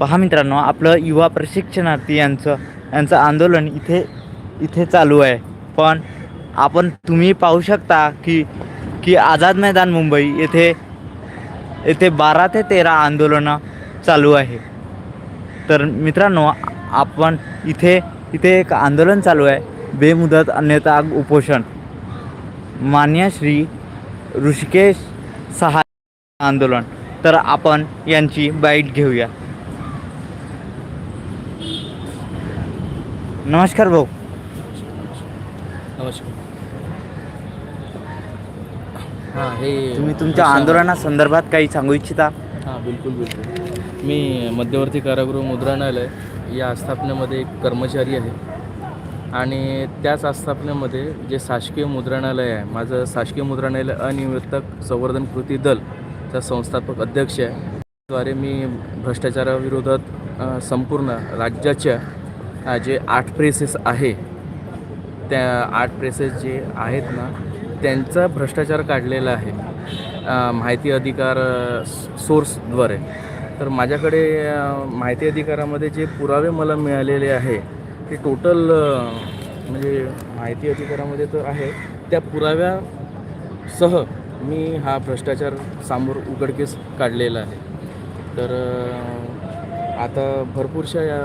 पहा मित्रांनो आपलं युवा प्रशिक्षणार्थी यांचं यांचं आंदोलन इथे इथे चालू आहे. पण आपण तुम्ही पाहू शकता की की आझाद मैदान मुंबई येथे येथे बारा ते तेरा आंदोलनं चालू आहे. तर मित्रांनो आपण इथे इथे एक आंदोलन चालू आहे. बेमुदत अन्यथा उपोषण. मान्य श्री ऋषिकेश सहाय आंदोलन. तर आपण यांची बाईट घेऊया. नमस्कार भाऊ. नमस्कार. हां हे तुम्ही तुमच्या अशा- आंदोलनासंदर्भात काही सांगू इच्छिता? हां बिलकुल बिलकुल. मी मध्यवर्ती कारागृह मुद्रणालय या आस्थापनेमध्ये एक कर्मचारी आहे. आणि त्याच आस्थापनेमध्ये जे शासकीय मुद्रणालय आहे माझं शासकीय मुद्रणालय अनियमितक संवर्धन कृती दलचा संस्थापक अध्यक्ष आहे. द्वारे मी भ्रष्टाचाराविरोधात संपूर्ण राज्याच्या जे आठ प्रेसेस आहे त्या आठ प्रेसेस जे आहेत ना त्यांचा भ्रष्टाचार काढलेला आहे. माहिती अधिकार सोर्सद्वारे तर माझ्याकडे माहिती अधिकारामध्ये जे पुरावे मला मिळालेले आहे ते टोटल म्हणजे माहिती अधिकारामध्ये तर आहे त्या पुराव्यासह मी हा भ्रष्टाचार समोर उघडकीस काढलेला आहे. तर आता भरपूरशा या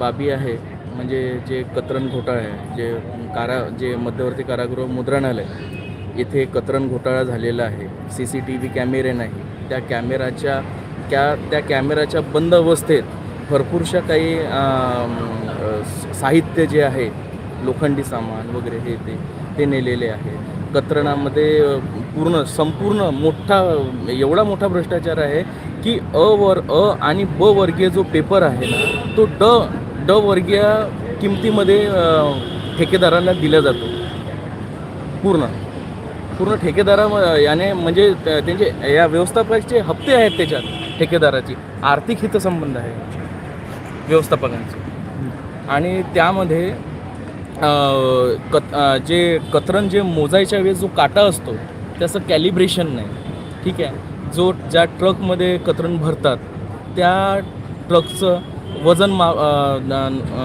बाबी आहे. म्हणजे जे कतरण घोटाळे आहे जे कारा जे मध्यवर्ती कारागृह मुद्रणालय इथे कतरण घोटाळा झालेला आहे. सी सी टी व्ही कॅमेरे नाही. त्या कॅमेराच्या त्या त्या कॅमेराच्या बंद अवस्थेत भरपूरशा काही साहित्य जे आहे लोखंडी सामान वगैरे हे ते ते नेलेले आहे. कतरणामध्ये पूर्ण संपूर्ण मोठा एवढा मोठा भ्रष्टाचार आहे की अ वर अ आणि ब वर्गीय जो पेपर आहे ना तो ड ड वर्गीय किमतीमध्ये ठेकेदारांना दिला जातो. पूर्ण. पूर्ण ठेकेदारा याने म्हणजे त्या- त्यांचे या व्यवस्थापकाचे हप्ते आहेत त्याच्यात ठेकेदाराची. आर्थिक हितसंबंध आहे. व्यवस्थापकांचे. आणि त्यामध्ये कत जे कतरण जे मोजायच्या वेळेस जो काटा असतो त्याचं कॅलिब्रेशन नाही. ठीक आहे? जो ज्या ट्रकमध्ये कतरण भरतात त्या ट्रकचं वजन मा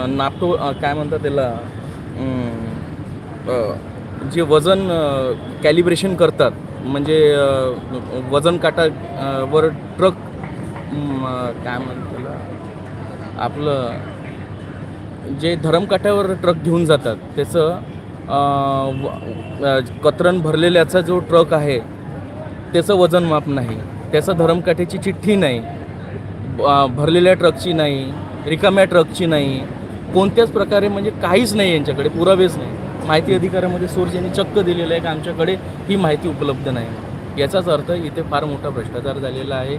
नापतो काय म्हणतात त्याला? जे वजन कॅलिब्रेशन करतात म्हणजे वजन काटा वर ट्रक काय म्हणतात त्याला? आपलं जे धरमकाठ्यावर ट्रक घेऊन जातात त्याचं व- कतरण भरलेल्याचा जो ट्रक आहे त्याचं वजन माप नाही. त्याचं धरमकाठ्याची चिठ्ठी नाही. भरलेल्या ट्रकची नाही रिकाम्या ट्रकची नाही कोणत्याच प्रकारे म्हणजे काहीच नाही यांच्याकडे पुरावेच नाही. माहिती अधिकारामध्ये सोर्स यांनी चक्क दिलेलं आहे की आमच्याकडे ही माहिती उपलब्ध नाही. याचाच अर्थ इथे फार मोठा भ्रष्टाचार झालेला आहे.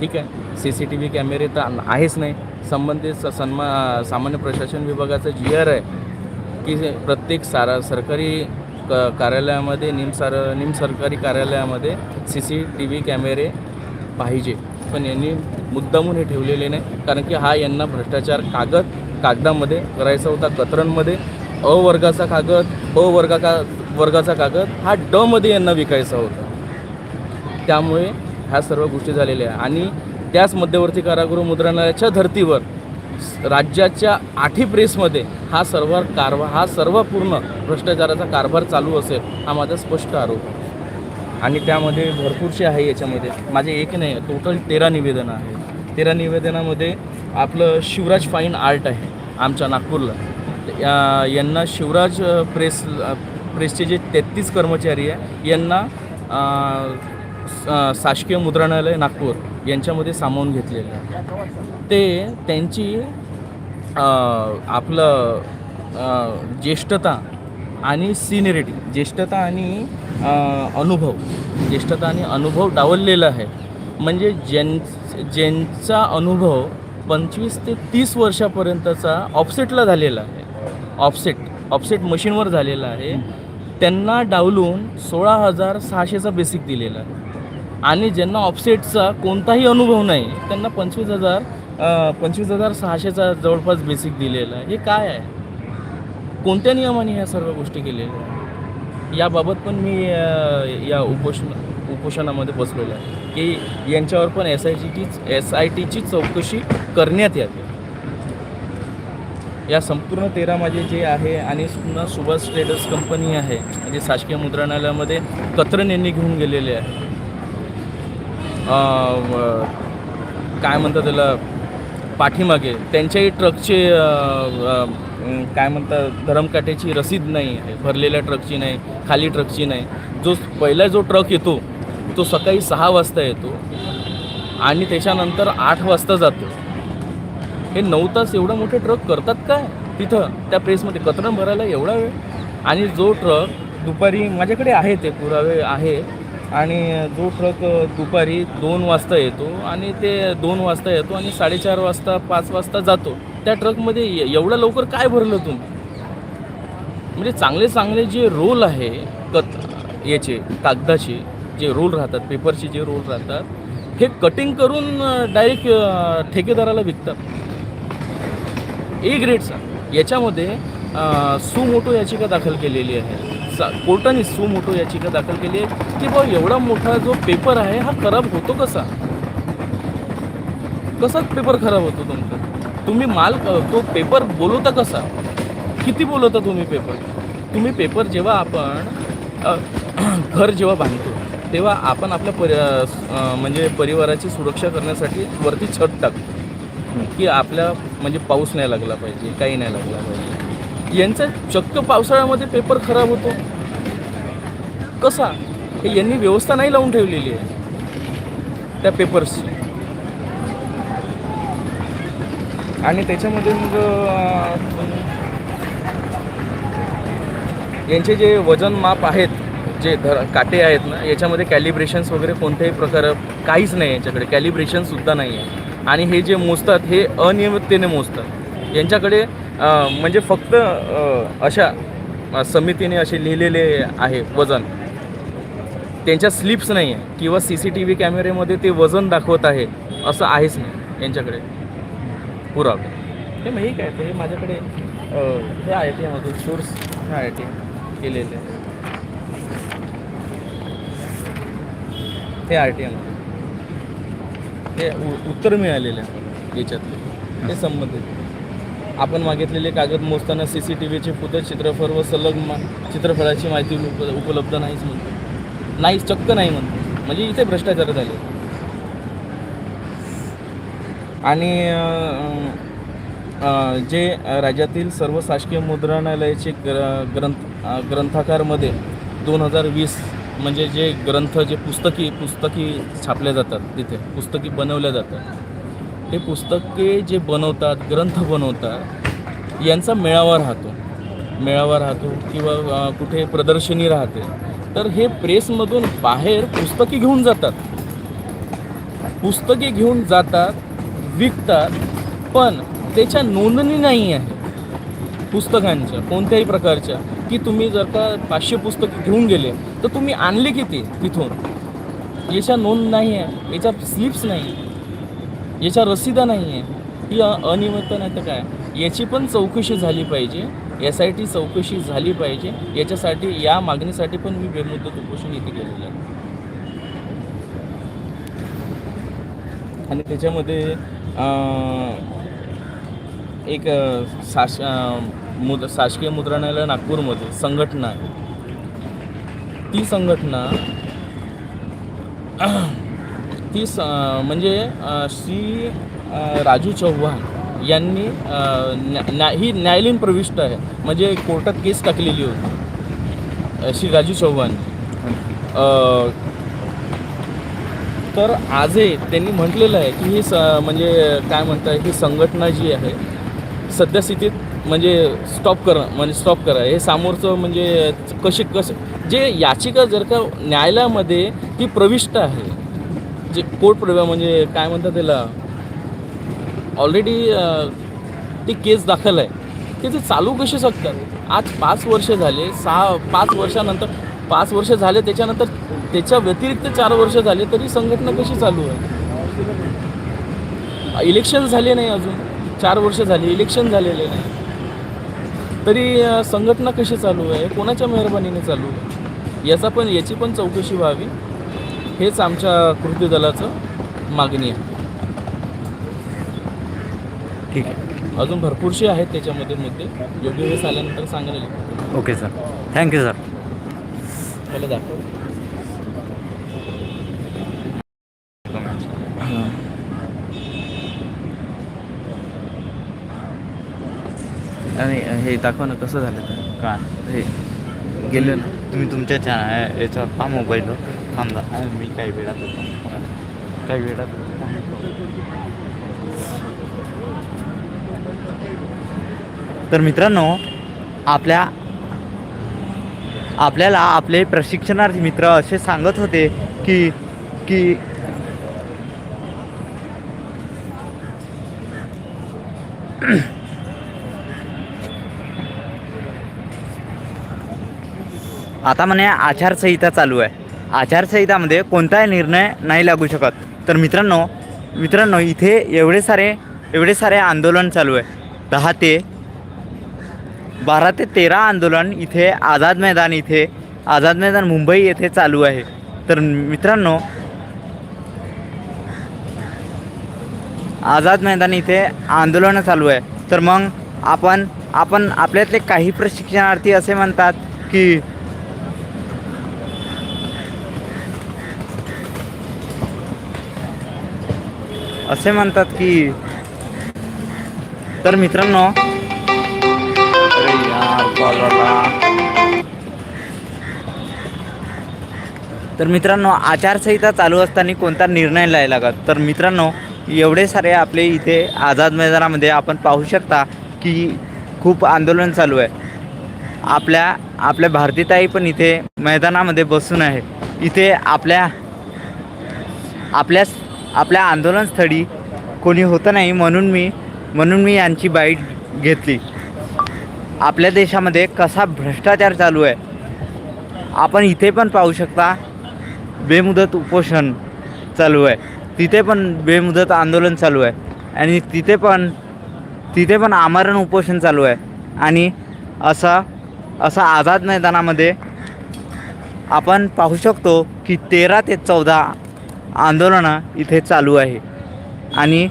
ठीक आहे? सी सी टी व्ही कॅमेरे तर आहेच नाही. संबंधित स- सन्मा सामान्य प्रशासन विभागाचं जी आर आहे की प्रत्येक सारा सरकारी क कार्यालयामध्ये निमसार निमसरकारी कार्यालयामध्ये सी सी टी व्ही कॅमेरे पाहिजे. पण यांनी मुद्दामून हे ठेवलेले नाही. कारण की हा यांना भ्रष्टाचार कागद कागदामध्ये करायचा होता कतरणमध्ये. अ वर्गाचा कागद ब वर्गा का वर्गाचा कागद हा ड मध्ये यांना विकायचा होता. त्यामुळे ह्या सर्व गोष्टी झालेल्या आहे आणि त्याच मध्यवर्ती कारागृह मुद्रणालयाच्या धर्तीवर राज्याच्या आठी प्रेसमध्ये हा सर्व कारभार हा सर्व पूर्ण भ्रष्टाचाराचा कारभार चालू असेल हा माझा स्पष्ट आरोप आहे. आणि त्यामध्ये भरपूरसे आहे याच्यामध्ये. माझे एक नाही टोटल तेरा निवेदनं आहे तेरा निवेदनामध्ये आपलं शिवराज फाईन आर्ट आहे आमच्या नागपूरला. या- यांना शिवराज प्रेस प्रेसचे जे तेहतीस कर्मचारी आहे यांना शासकीय मुद्रणालय नागपूर यांच्यामध्ये सामावून घेतलेलं आहे. ते त्यांची आपलं ज्येष्ठता आणि सिनियरिटी ज्येष्ठता आणि अनुभव. ज्येष्ठता आणि अनुभव डावललेला आहे. म्हणजे ज्यां ज्यांचा अनुभव पंचवीस ते तीस वर्षापर्यंतचा ऑफसेटला झालेला आहे. ऑफसेट ऑफसेट मशीनवर झालेला आहे. त्यांना डावलून सोळा हजार सहाशेचा बेसिक दिलेला आहे. आणि ज्यांना ऑफसेटचा कोणताही अनुभव नाही त्यांना पंचवीस हजार पंचवीस हजार सहाशेचा जवळपास बेसिक दिलेला आहे. हे काय आहे? कोणत्या नियमाने ह्या सर्व गोष्टी केलेल्या आहेत? याबाबत पण मी या उपोषण उपोषणामध्ये बसलेलो आहे. की यांच्यावर पण एस आय टीच एस आय टीची चौकशी करण्यात यावी. या संपूर्ण तेरा माझे जे आहे आणि पुन्हा सुभाष ट्रेडर्स कंपनी आहे म्हणजे शासकीय मुद्रणालयामध्ये कत्रन यांनी घेऊन गेलेले आहे. काय म्हणतात त्याला पाठीमागे त्यांच्याही ट्रकचे काय म्हणतात धरमकाठ्याची रसीद नाही आहे भरलेल्या ट्रकची नाही खाली ट्रकची नाही. जो पहिला जो ट्रक येतो तो सकाळी सहा वाजता येतो आणि त्याच्यानंतर आठ वाजता जातो. हे नऊ तास एवढं मोठे ट्रक करतात काय? तिथं त्या प्रेसमध्ये कचरा भरायला एवढा वेळ? आणि जो ट्रक दुपारी माझ्याकडे आहे ते पुरावे आहे. आणि जो ट्रक दुपारी दोन वाजता येतो आणि ते दोन वाजता येतो आणि साडेचार वाजता पाच वाजता जातो. त्या ट्रकमध्ये एवढ्या एवढं लवकर काय भरलं तुम्ही? म्हणजे चांगले चांगले जे रोल आहे कत याचे कागदाचे जे रोल राहतात पेपरचे जे रोल राहतात हे कटिंग करून डायरेक्ट ठेकेदाराला विकतात. ए ग्रेडचा याच्यामध्ये सुमोटो याचिका दाखल केलेली आहे. सा कोर्टाने सुमोटो याचिका दाखल केली आहे की बा एवढा मोठा जो पेपर आहे हा खराब होतो कसा? कसा पेपर खराब होतो तुमचा? तुम्ही माल तो पेपर बोलवता कसा? किती बोलवता तुम्ही पेपर? तुम्ही पेपर जेव्हा आपण घर जेव्हा बांधतो तेव्हा आपण आपल्या परि म्हणजे परिवाराची सुरक्षा करण्यासाठी वरती छत टाकतो. की आपल्या म्हणजे पाऊस नाही लागला पाहिजे काही नाही लागला पाहिजे. यांचा चक्क पावसाळ्यामध्ये पेपर खराब होतो. कसा? हे यांनी व्यवस्था नाही लावून ठेवलेली आहे. त्या पेपर्सची. आणि त्याच्यामध्ये मग यांचे जे वजन माप आहेत जे धर काटे आहेत ना याच्यामध्ये कॅलिब्रेशन्स वगैरे कोणत्याही प्रकार काहीच नाही याच्याकडे. कॅलिब्रेशनसुद्धा नाही आहे. आणि हे जे मोजतात हे अनियमिततेने मोजतात. यांच्याकडे म्हणजे फक्त अशा समितीने असे लिहिलेले आहे वजन. त्यांच्या स्लिप्स नाही आहे किंवा सी सी टी व्ही कॅमेरेमध्ये ते वजन दाखवत आहे असं आहेच नाही यांच्याकडे. पुरावे. हे मग हे काय ते माझ्याकडे हे आय टी मधून सोर्स हे आय टी केलेले आहे. हे आर टी एमधून हे उत्तर मिळालेलं आहे याच्यातले. हे. संबंधित. आपण मागितलेले कागद मोजताना सी सी टी व्हीचे फुटेज चित्रफळ व सलग मा चित्रफळाची माहिती उप उपलब्ध नाहीच म्हणतो नाहीच चक्क नाही म्हणतो म्हणजे इथे भ्रष्टाचार झाले आणि जे राज्यातील सर्व शासकीय मुद्रणालयाचे ग्र ग्रंथ ग्रंथाकारमध्ये दोन हजार वीस म्हणजे जे ग्रंथ जे पुस्तकी पुस्तकी छापल्या जातात तिथे पुस्तकी बनवल्या जातात. हे पुस्तके जे बनवतात ग्रंथ बनवतात यांचा मेळावा राहतो. मेळावा राहतो किंवा कुठे प्रदर्शनी राहते. तर हे प्रेसमधून बाहेर पुस्तके घेऊन जातात. पुस्तके घेऊन जातात विकतात पण त्याच्या नोंदणी नाही आहे. पुस्तकांच्या कोणत्याही प्रकारच्या. की तुम्ही जर का पाचशे पुस्तकं घेऊन गेले तर तुम्ही आणले किती तिथून? याच्या नोंद नाही आहे. याच्या स्लिप्स नाही याच्या रसिदा नाही आहे. ही अनियमित नाही तर काय? याची पण चौकशी झाली पाहिजे. एस आय टी चौकशी झाली पाहिजे. याच्यासाठी या मागणीसाठी पण मी बेमुद्दत उपोषण इथे केलेलं आहे. आणि त्याच्यामध्ये एक शास मुद शासकीय मुद्रणालय नागपूरमध्ये संघटना आहे. ती संघटना ती स म्हणजे श्री राजू चव्हाण यांनी न्या- न्या ही न्यायालयीन प्रविष्ट आहे. म्हणजे कोर्टात केस टाकलेली होती. श्री राजू चव्हाण. तर आजही त्यांनी म्हटलेलं आहे की ही स म्हणजे काय म्हणतात ही संघटना जी आहे सद्यस्थितीत म्हणजे स्टॉप करणं म्हणजे स्टॉप करा. हे समोरचं म्हणजे कशी कसं जे याचिका जर का न्यायालयामध्ये ती प्रविष्ट आहे जे कोर्ट प्रवे म्हणजे काय म्हणतात त्याला ऑलरेडी ती केस दाखल आहे ते ते चालू कसे शकतात? आज पाच वर्ष झाले सहा पाच वर्षानंतर पाच वर्ष झाले त्याच्यानंतर त्याच्या व्यतिरिक्त चार वर्ष झाले तरी संघटना कशी चालू आहे? इलेक्शन झाले नाही अजून. चार वर्ष झाली इलेक्शन झालेले नाही. तरी संघटना कशी चालू आहे? कोणाच्या मेहरबानीने चालू आहे? याचा पण याची पण चौकशी व्हावी. हेच आमच्या कृती दलाचं मागणी आहे. ठीक आहे. अजून भरपूरशी आहेत त्याच्यामध्ये मुद्दे. योग्य वेळेस आल्यानंतर सांगायला. Okay sir. Thank you sir. मला दाखव. आणि हे दाखवा ना कसं झालं तर का? हे गेलं ना. तुम्ही तुमच्या चॅ याच्यावर पहा मोबाईलवर थांबा हा, मी काही वेळात काही वेळात. तर मित्रांनो आपल्या आपल्याला आपले प्रशिक्षणार्थी मित्र असे सांगत होते की की आता म्हणे आचारसंहिता चालू आहे. आचारसंहितामध्ये कोणताही निर्णय नाही लागू शकत. तर मित्रांनो मित्रांनो इथे एवढे सारे एवढे सारे आंदोलन चालू आहे. दहा ते बारा ते तेरा आंदोलन इथे आझाद मैदान इथे आझाद मैदान मुंबई येथे चालू आहे. तर मित्रांनो आझाद मैदान इथे आंदोलनं चालू आहे. तर मग आपण आपण आपल्यातले काही प्रशिक्षणार्थी असे म्हणतात की असे म्हणतात की तर मित्रांनो अरे यार. तर मित्रांनो आचारसंहिता चालू असताना कोणता निर्णय नाही लागत? तर मित्रांनो एवढे सारे आपले इथे आझाद मैदानामध्ये आपण पाहू शकता की खूप आंदोलन चालू आहे. आपल्या आपल्या भारतीताई पण इथे मैदानामध्ये बसून आहे इथे आपल्या आपल्या आपल्या आंदोलनस्थळी कोणी होतं नाही म्हणून मी म्हणून मी यांची बाईट घेतली. आपल्या देशामध्ये कसा भ्रष्टाचार चालू आहे आपण इथे पण पाहू शकता बेमुदत उपोषण चालू आहे. तिथे पण बेमुदत आंदोलन चालू आहे. आणि तिथे पण तिथे पण आमरण उपोषण चालू आहे. आणि असा असा आझाद मैदानामध्ये आपण पाहू शकतो की तेरा ते चौदा आंदोलनं इथे चालू आहे. आणि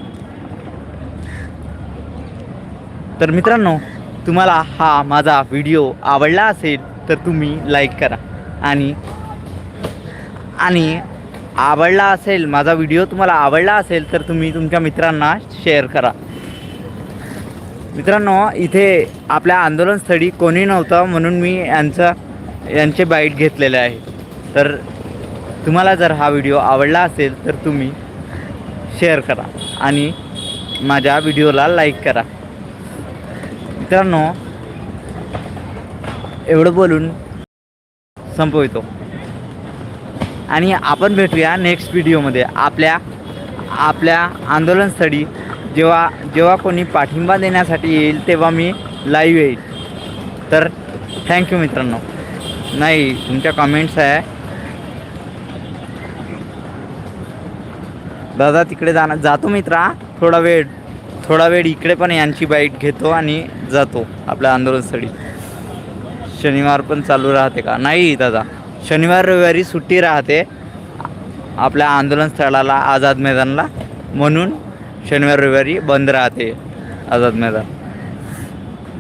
तर मित्रांनो तुम्हाला हा माझा व्हिडिओ आवडला असेल तर तुम्ही लाईक करा. आणि आणि आवडला असेल माझा व्हिडिओ तुम्हाला आवडला असेल तर तुम्ही तुमच्या मित्रांना शेअर करा. मित्रांनो इथे आपल्या आंदोलनस्थळी कोणी नव्हतं म्हणून मी यांचं यांचे बाईट घेतलेले आहे. तर तुम्हाला जर हा व्हिडिओ आवडला असेल तर तुम्ही शेअर करा आणि माझ्या व्हिडिओला लाईक करा. मित्रांनो एवढं बोलून संपवितो. आणि आपण भेटूया नेक्स्ट व्हिडिओमध्ये आपल्या आपल्या आंदोलनस्थळी जेव्हा जेव्हा कोणी पाठिंबा देण्यासाठी येईल तेव्हा मी लाईव्ह येईल. तर थँक्यू मित्रांनो. नाही तुमच्या कमेंट्स आहे. दादा तिकडे जाणार जातो मित्रा. थोडा वेळ थोडा वेळ इकडे पण यांची बाईट घेतो आणि जातो आपल्या आंदोलनस्थळी शनिवार पण चालू राहते का? नाही दादा. शनिवार रविवारी सुट्टी राहते आपल्या आंदोलन स्थळाला आझाद मैदानला. म्हणून शनिवार रविवारी बंद राहते आझाद मैदान.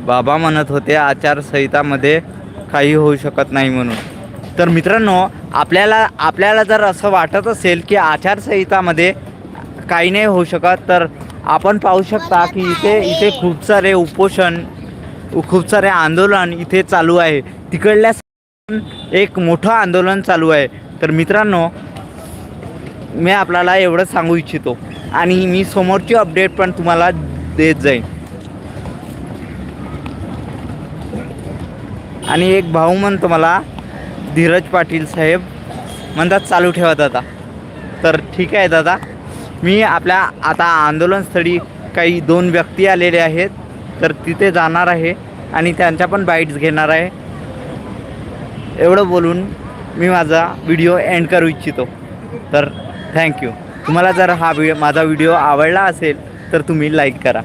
बाबा म्हणत होते आचारसंहितामध्ये काही होऊ शकत नाही म्हणून. तर मित्रांनो आपल्याला आपल्याला जर असं वाटत असेल की आचारसंहितामध्ये काही नाही होऊ शकत. तर आपण पाहू शकता की इथे इथे खूप सारे उपोषण खूप सारे आंदोलन इथे चालू आहे. तिकडल्या एक मोठं आंदोलन चालू आहे. तर मित्रांनो मी आपल्याला एवढं सांगू इच्छितो. आणि मी समोरची अपडेट पण तुम्हाला देत जाईन. आणि एक भाऊ म्हणतो मला धीरज पाटील साहेब म्हणतात चालू ठेवा दादा. तर ठीक आहे दादा. मी आपल्या आता आंदोलनस्थळी काही दोन व्यक्ती आलेले आहेत तर तिथे जाणार आहे आणि त्यांच्या पण बाईट्स घेणार आहे. एवढं बोलून मी माझा व्हिडिओ एंड करू इच्छितो. तर थँक्यू तुम्हाला जर हा व्हि माझा व्हिडिओ आवडला असेल तर तुम्ही लाईक करा.